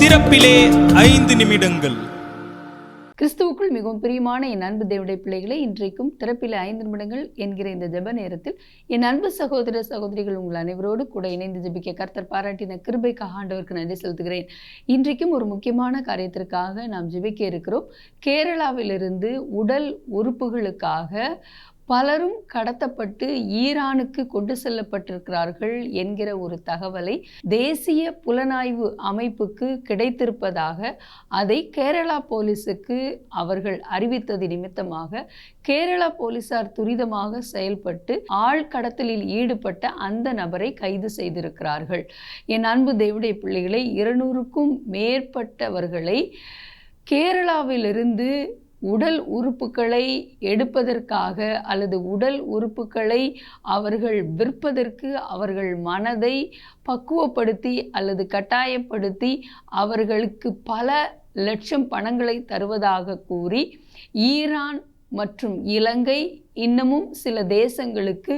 திறப்பிலே ஐந்து நிமிடங்கள். கிறிஸ்துவுக்குள் மிகவும் பிரியமான என் அன்பு தேவடைய பிள்ளைகளை இன்றைக்கும் திறப்பில் ஐந்து நிமிடங்கள் என்கிற இந்த ஜெப நேரத்தில் என் அன்பு சகோதர சகோதரிகள் உங்கள் அனைவரோடு கூட இணைந்து ஜெபிக்க கர்த்தர் பாராட்டின கிருபைக்காக ஆண்டவருக்கு நன்றி செலுத்துகிறேன். இன்றைக்கும் ஒரு முக்கியமான காரியத்திற்காக நாம் ஜெபிக்க இருக்கிறோம். கேரளாவிலிருந்து உடல் உறுப்புகளுக்காக பலரும் கடத்தப்பட்டு ஈரானுக்கு கொண்டு செல்லப்பட்டிருக்கிறார்கள் என்கிற ஒரு தகவலை தேசிய புலனாய்வு அமைப்புக்கு கிடைத்திருப்பதாக அதை கேரளா போலீஸுக்கு அவர்கள் அறிவித்தது நிமித்தமாக கேரளா போலீசார் துரிதமாக செயல்பட்டு ஆள் கடத்தலில் ஈடுபட்ட அந்த நபரை கைது செய்திருக்கிறார்கள். என் அன்பு தேவடைய பிள்ளைகளை இருநூறுக்கும் மேற்பட்டவர்களை கேரளாவிலிருந்து உடல் உறுப்புகளை எடுப்பதற்காக அல்லது உடல் உறுப்புகளை அவர்கள் விற்பதற்கு அவர்கள் மனதை பக்குவப்படுத்தி அல்லது கட்டாயப்படுத்தி அவர்களுக்கு பல லட்சம் பணங்களை தருவதாக கூறி ஈரான் மற்றும் இலங்கை இன்னமும் சில தேசங்களுக்கு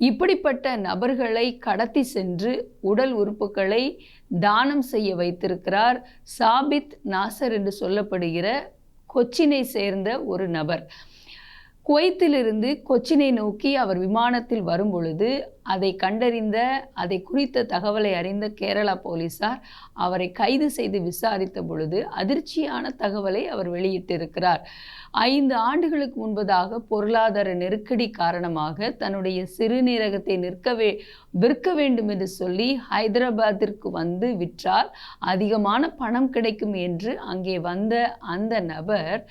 இப்படிப்பட்ட நபர்களை கடத்தி சென்று உடல் உறுப்புகளை தானம் செய்ய வைத்திருக்கிறார் சாபித் நாசர் என்று சொல்லப்படுகிற கொச்சினை சேர்ந்த ஒரு நபர். குவைத்திலிருந்து கொச்சினை நோக்கி அவர் விமானத்தில் வரும்பொழுது அதை கண்டறிந்த அதை குறித்த தகவலை அறிந்த கேரளா போலீசார் அவரை கைது செய்து விசாரித்த பொழுது அதிர்ச்சியான தகவலை அவர் வெளியிட்டிருக்கிறார். ஐந்து ஆண்டுகளுக்கு முன்பதாக பொருளாதார நெருக்கடி காரணமாக தன்னுடைய சிறுநீரகத்தை நிற்கவே விற்க வேண்டும் என்று சொல்லி ஹைதராபாத்திற்கு வந்து விற்றால் அதிகமான பணம் கிடைக்கும் என்று அங்கே வந்த அந்த நபர்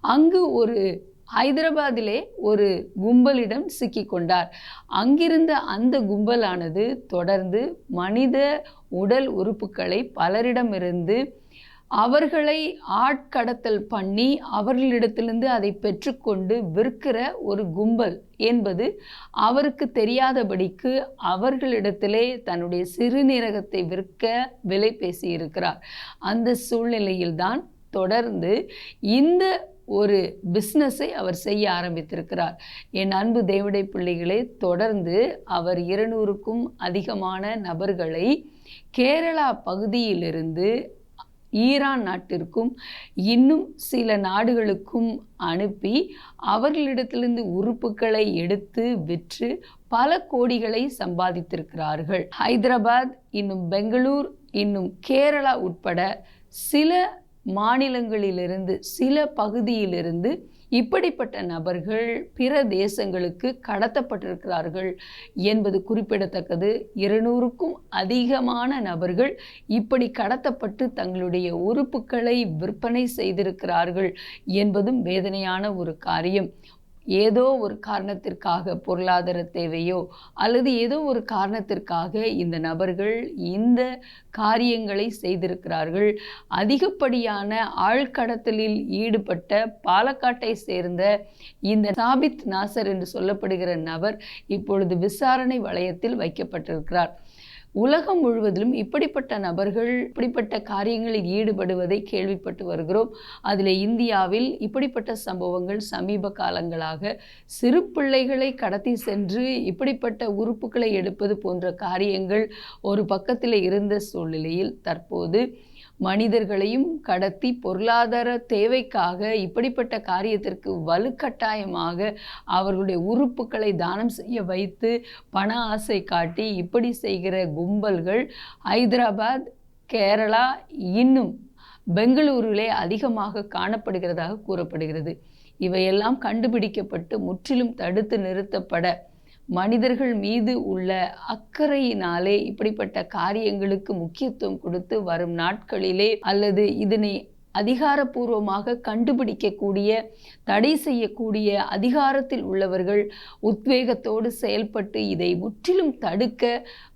அங்கு ஒரு ஹைதராபாத்திலே ஒரு கும்பலிடம் சிக்கிக்கொண்டார். அங்கிருந்த அந்த கும்பலானது தொடர்ந்து மனித உடல் உறுப்புகளை பலரிடமிருந்து அவர்களை ஆட்கடத்தல் பண்ணி அவர்களிடத்திலிருந்து அதை பெற்றுக்கொண்டு விற்கிற ஒரு கும்பல் என்பது அவருக்கு தெரியாதபடிக்கு அவர்களிடத்திலே தன்னுடைய சிறுநீரகத்தை விற்க விலை பேசியிருக்கிறார். அந்த சூழ்நிலையில்தான் தொடர்ந்து இந்த ஒரு பிஸ்னஸை அவர் செய்ய ஆரம்பித்திருக்கிறார். என் அன்பு தேவடை பிள்ளைகளே தொடர்ந்து அவர் இருநூறுக்கும் அதிகமான நபர்களை கேரளா பகுதியிலிருந்து ஈரான் நாட்டிற்கும் இன்னும் சில நாடுகளுக்கும் அனுப்பி அவர்களிடத்திலிருந்து உறுப்புகளை எடுத்து விற்று பல கோடிகளை சம்பாதித்திருக்கிறார்கள். ஹைதராபாத் இன்னும் பெங்களூர் இன்னும் கேரளா உட்பட சில மாநிலங்களிலிருந்து சில பகுதியிலிருந்து இப்படிப்பட்ட நபர்கள் பிற தேசங்களுக்கு கடத்தப்பட்டிருக்கிறார்கள் என்பது குறிப்பிடத்தக்கது. இருநூறுக்கும் அதிகமான நபர்கள் இப்படி கடத்தப்பட்டு தங்களுடைய உறுப்புகளை விற்பனை செய்திருக்கிறார்கள் என்பதும் வேதனையான ஒரு காரியம். ஏதோ ஒரு காரணத்திற்காக பொருளாதார தேவையோ அல்லது ஏதோ ஒரு காரணத்திற்காக இந்த நபர்கள் இந்த காரியங்களை செய்திருக்கிறார்கள். அதிகப்படியான ஆழ்கடத்தலில் ஈடுபட்ட பாலக்காட்டை சேர்ந்த இந்த சாபித் நாசர் என்று சொல்லப்படுகிற நபர் இப்பொழுது விசாரணை வளையத்தில் வைக்கப்பட்டிருக்கிறார். உலகம் முழுவதிலும் இப்படிப்பட்ட நபர்கள் இப்படிப்பட்ட காரியங்களில் ஈடுபடுவதை கேள்விப்பட்டு வருகிறோம். அதில் இந்தியாவில் இப்படிப்பட்ட சம்பவங்கள் சமீப காலங்களாக சிறு பிள்ளைகளை கடத்தி சென்று இப்படிப்பட்ட உறுப்புகளை எடுப்பது போன்ற காரியங்கள் ஒரு பக்கத்தில் இருந்த சூழ்நிலையில் தற்போது மனிதர்களையும் கடத்தி பொருளாதார தேவைக்காக இப்படிப்பட்ட காரியத்திற்கு வலுக்கட்டாயமாக அவர்களுடைய உறுப்புகளை தானம் செய்ய வைத்து பண ஆசை காட்டி இப்படி செய்கிற கும்பல்கள் ஹைதராபாத் கேரளா இன்னும் பெங்களூரிலே அதிகமாக காணப்படுகிறதாக கூறப்படுகிறது. இவையெல்லாம் கண்டுபிடிக்கப்பட்டு முற்றிலும் தடுத்து நிறுத்தப்பட மனிதர்கள் மீது உள்ள அக்கறையினாலே இப்படிப்பட்ட காரியங்களுக்கு முக்கியத்துவம் கொடுத்து வரும் நாட்களிலே அல்லது இதனை அதிகாரப்பூர்வமாக கண்டுபிடிக்கக்கூடிய தடை செய்யக்கூடிய அதிகாரத்தில் உள்ளவர்கள் உத்வேகத்தோடு செயல்பட்டு இதை முற்றிலும் தடுக்க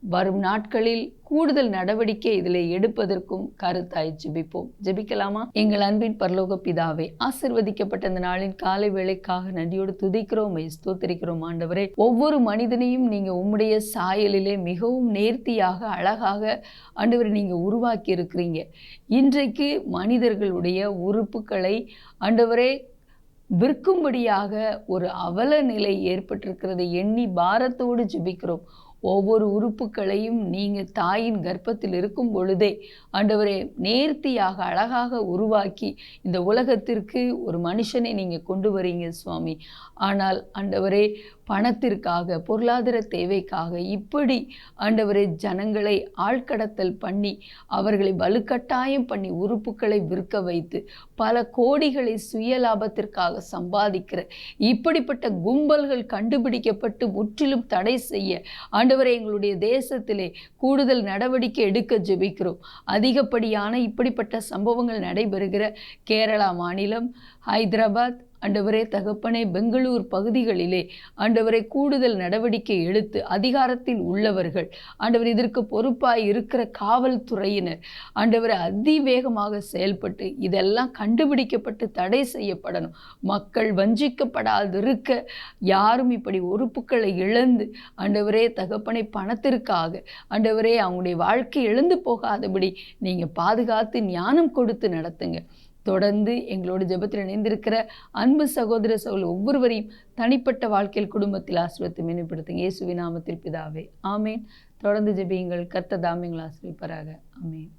வரும் நாட்களில் கூடுதல் நடவடிக்கை இதில் எடுப்பதற்கும் கருத்தாய் ஜெபிப்போம். ஜெபிக்கலாமா? எங்கள் அன்பின் பரலோக பிதாவே ஆசிர்வதிக்கப்பட்ட இந்த நாளின் காலை வேளைக்காக நன்றியோடு துதிக்கிறோம் ஸ்தோத்திரிக்கிறோம் ஆண்டவரே. ஒவ்வொரு மனிதனையும் நீங்க உம்முடைய சாயலிலே மிகவும் நேர்த்தியாக அழகாக ஆண்டவரை நீங்க உருவாக்கி இருக்கிறீங்க இன்றைக்கு மனிதர்களுடைய உறுப்புகளை ஆண்டவரே விற்கும்படியாக ஒரு அவல நிலை ஏற்பட்டிருக்கிறதை எண்ணி பாரத்தோடு ஜெபிக்கிறோம். ஒவ்வொரு உறுப்புகளையும் நீங்கள் தாயின் கர்ப்பத்தில் இருக்கும் பொழுதே ஆண்டவரே நேர்த்தியாக அழகாக உருவாக்கி இந்த உலகத்திற்கு ஒரு மனுஷனை நீங்கள் கொண்டு வரீங்க சுவாமி. ஆனால் ஆண்டவரே பணத்திற்காக பொருளாதார தேவைக்காக இப்படி ஆண்டவரே ஜனங்களை ஆழ்கடத்தல் பண்ணி அவர்களை வலுக்கட்டாயம் பண்ணி உறுப்புகளை விற்க வைத்து பல கோடிகளை சுய லாபத்திற்காக சம்பாதிக்கிற இப்படிப்பட்ட கும்பல்கள் கண்டுபிடிக்கப்பட்டு முற்றிலும் தடை செய்ய ஆண்டவரை எங்களுடைய தேசத்திலே கூடுதல் நடவடிக்கை எடுக்க ஜெபிக்கிறோம். அதிகப்படியான இப்படிப்பட்ட சம்பவங்கள் நடைபெறுகிற கேரளா மாநிலம் ஹைதராபாத் ஆண்டவரே தகப்பனே பெங்களூர் பகுதிகளிலே ஆண்டவரை கூடுதல் நடவடிக்கை எடுத்து அதிகாரத்தில் உள்ளவர்கள் ஆண்டவர் இதற்கு பொறுப்பாய் இருக்கிற காவல்துறையினர் ஆண்டவரை அதிவேகமாக செயல்பட்டு இதெல்லாம் கண்டுபிடிக்கப்பட்டு தடை செய்யப்படணும். மக்கள் வஞ்சிக்கப்படாதிருக்க யாரும் இப்படி உறுப்புகளை இழந்து ஆண்டவரே தகப்பனை பணத்திற்காக ஆண்டவரே அவங்களுடைய வாழ்க்கை இழந்து போகாதபடி நீங்கள் பாதுகாத்து ஞானம் கொடுத்து நடத்துங்க. தொடர்ந்து எங்களோட ஜெபத்தில் இணைந்திருக்கிற அன்பு சகோதர சகோதர ஒவ்வொருவரையும் தனிப்பட்ட வாழ்க்கையில் குடும்பத்தில் ஆசிரியத்தை மேம்படுத்துங்க இயேசுவி நாமத்தில் பிதாவே. ஆமேன். தொடர்ந்து ஜெபியுங்கள். கர்த்த தாமியங்கள் ஆசிரியப்பராக ஆமேன்.